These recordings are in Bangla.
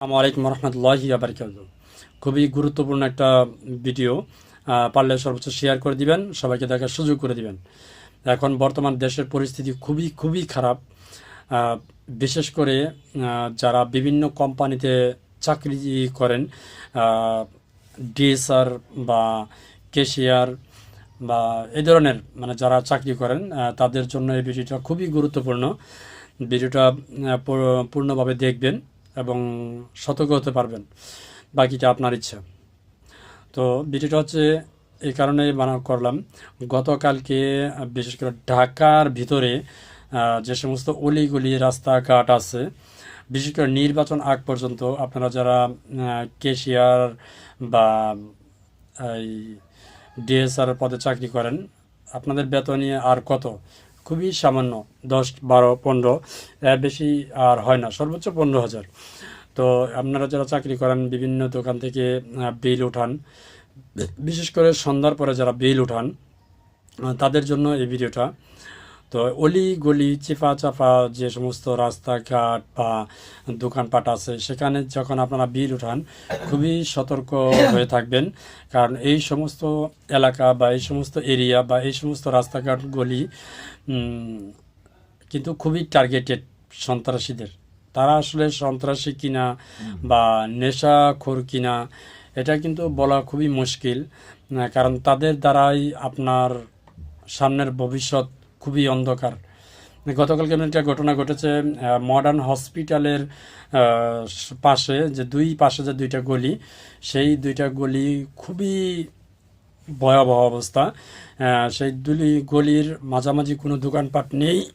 আসসালামু আলাইকুম রহমতুল্লাহি আবরকাত খুবই গুরুত্বপূর্ণ একটা ভিডিও পারলে সর্বোচ্চ শেয়ার করে দিবেন, সবাইকে দেখার সুযোগ করে দিবেন। এখন বর্তমান দেশের পরিস্থিতি খুবই খুবই খারাপ। বিশেষ করে যারা বিভিন্ন কোম্পানিতে চাকরি করেন ডিএসআর বা কেশিয়ার বা এই ধরনের মানে যারা চাকরি করেন তাদের জন্য এই ভিডিওটা খুবই গুরুত্বপূর্ণ। ভিডিওটা পূর্ণভাবে দেখবেন। এবং সতর্ক হতে পারবেন। বাকিটা আপনার ইচ্ছা। তো ভিডিওটা হচ্ছে, এই কারণে বানা করলাম। গতকালকে, বিশেষ করে ঢাকার ভিতরে যে সমস্ত অলিগলি রাস্তাঘাট আছে, বিশেষ করে নির্বাচন আগ পর্যন্ত আপনারা যারা কেশিয়ার বা, এই, ডিএসআর পদে চাকরি করেন, আপনাদের বেতনই আর কত? খুবই সামান্য, দশ, বারো, পনেরো, এর বেশি আর হয় না, সর্বোচ্চ পনেরো হাজার। তো আপনারা যারা চাকরি করেন, বিভিন্ন দোকান থেকে বিল উঠান, বিশেষ করে সন্ধ্যার পরে যারা বিল উঠান তাদের জন্য এই ভিডিওটা। তো অলি গলি চিপা চাপা যে সমস্ত রাস্তাঘাট বা দোকানপাট আছে সেখানে যখন আপনারা বিল উঠান খুবই সতর্ক হয়ে থাকবেন। কারণ এই সমস্ত এলাকা বা এই সমস্ত এরিয়া বা এই সমস্ত রাস্তাঘাট গলি কিন্তু খুবই টার্গেটেড সন্ত্রাসীদের। তারা আসলে সন্ত্রাসী কিনা বা নেশাখোর কিনা এটা কিন্তু বলা খুবই মুশকিল। কারণ তাদের দ্বারাই আপনার সামনের ভবিষ্যৎ খুবই অন্ধকার। গতকালকে এমন একটা ঘটনা ঘটেছে মডার্ন হসপিটালের পাশে, যে দুই পাশে যে দুইটা গলি, সেই দুইটা গলি খুবই ভয়াবহ অবস্থা। সেই দুলি গলির মাঝামাঝি কোনো দোকানপাট নেই।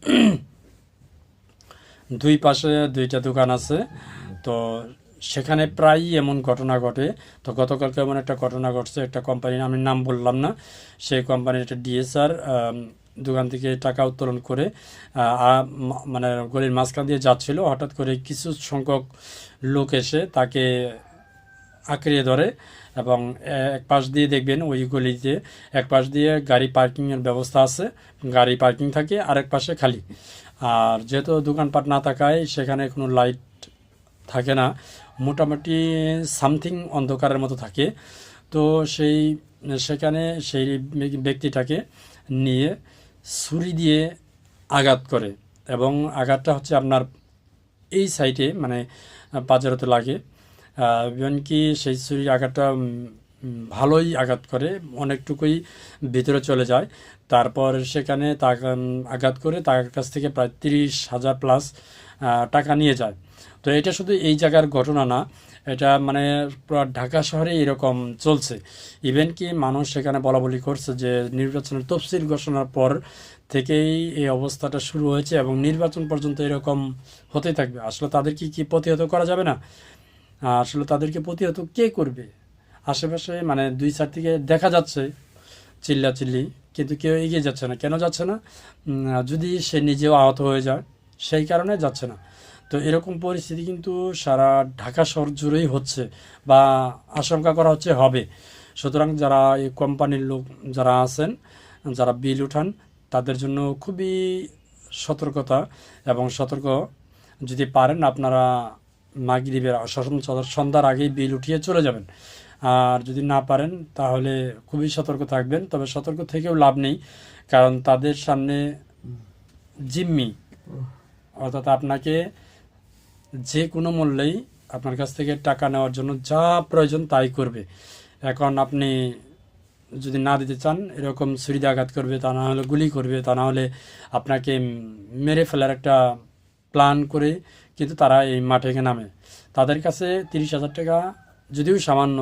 দুই পাশে দুইটা দোকান আছে। তো সেখানে প্রায়ই এমন ঘটনা ঘটে। তো গতকালকে এমন একটা ঘটনা ঘটছে, একটা কোম্পানির আমি নাম বললাম না, সেই কোম্পানির একটা ডিএসআর দোকান থেকে টাকা উত্তোলন করে মানে গলির মাঝখান দিয়ে যাচ্ছিল। হঠাৎ করে কিছু সংখ্যক লোক এসে তাকে আঁকড়িয়ে ধরে এবং এক পাশ দিয়ে দেখবেন ওই গলিতে এক পাশ দিয়ে গাড়ি পার্কিংয়ের ব্যবস্থা আছে, গাড়ি পার্কিং থাকে, আরেক পাশে খালি। আর যেহেতু দোকানপাট না থাকায় সেখানে কোনো লাইট থাকে না, মোটামুটি সামথিং অন্ধকারের মতো থাকে। তো সেই, সেখানে সেই ব্যক্তিটাকে নিয়ে ছুরি দিয়ে আঘাত করে এবং আঘাতটা হচ্ছে আপনার এই সাইডে মানে পাজারতে লাগে। এমনকি সেই ছুরির আঘাতটা ভালোই আঘাত করে, অনেকটুকুই ভিতরে চলে যায়। তারপর সেখানে আঘাত করে তার কাছ থেকে প্রায় তিরিশ হাজার প্লাস টাকা নিয়ে যায়। তো এটা শুধু এই জায়গার ঘটনা না, এটা মানে পুরো ঢাকা শহরে এরকম চলছে। ইভেন কি মানুষ সেখানে বলা বলি করছে যে, নির্বাচনের তফসিল ঘোষণার পর থেকেই এই অবস্থাটা শুরু হয়েছে এবং নির্বাচন পর্যন্ত এরকম হতে থাকবে। আসলে তাদের কি কি প্রতিহত করা যাবে না? আসলে তাদেরকে প্রতিহত কে করবে? আশেপাশে মানে দুই সাইড থেকে দেখা যাচ্ছে চিল্লা চিল্লি কিন্তু কেউ এগিয়ে যাচ্ছে না। কেন যাচ্ছে না? যদি সে নিজেও আহত হয়ে যায়, সেই কারণে যাচ্ছে না। তো এরকম পরিস্থিতি কিন্তু সারা ঢাকা শহর জুড়েই হচ্ছে বা আশঙ্কা করা হচ্ছে হবে। সুতরাং যারা এই কোম্পানির লোক যারা আছেন, যারা বিল উঠান, তাদের জন্য খুবই সতর্কতা এবং সতর্ক যদি পারেন আপনারা মাগরিবের সন্ধ্যা- সন্ধ্যার আগেই বিল উঠিয়ে চলে যাবেন। আর যদি না পারেন তাহলে খুবই সতর্ক থাকবেন, তবে সতর্ক থেকেও লাভ নেই, কারণ তাদের সামনে জিম্মি। অর্থাৎ আপনাকে যে কোনো মূল্যেই আপনার কাছ থেকে টাকা নেওয়ার জন্য যা প্রয়োজন তাই করবে। এখন আপনি যদি না দিতে চান, এরকম ছুরিতে আঘাত করবে, তা না হলে গুলি করবে, তা না হলে আপনাকে মেরে ফেলার একটা প্ল্যান করে কিন্তু তারা এই মাঠে নামে। তাদের কাছে তিরিশ হাজার টাকা যদিও সামান্য,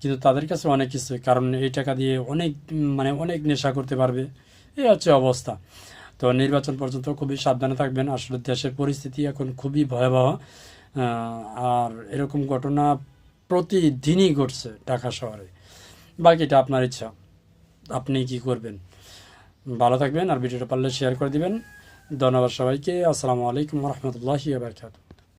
কিন্তু তাদের কাছে অনেক কিছু, কারণ এই টাকা দিয়ে অনেক মানে অনেক নেশা করতে পারবে। এই হচ্ছে অবস্থা। তো নির্বাচন পর্যন্ত খুবই সাবধানে থাকবেন। আসলে দেশের পরিস্থিতি এখন খুবই ভয়াবহ। আর এরকম ঘটনা প্রতিদিনই ঘটছে ঢাকা শহরে। বাকিটা আপনার ইচ্ছা। আপনি কি করবেন? ভালো থাকবেন আর ভিডিওটা পারলে শেয়ার করে দিবেন। ধন্যবাদ সবাইকে। আসসালামু আলাইকুম রহমতুল্লাহি বারকাত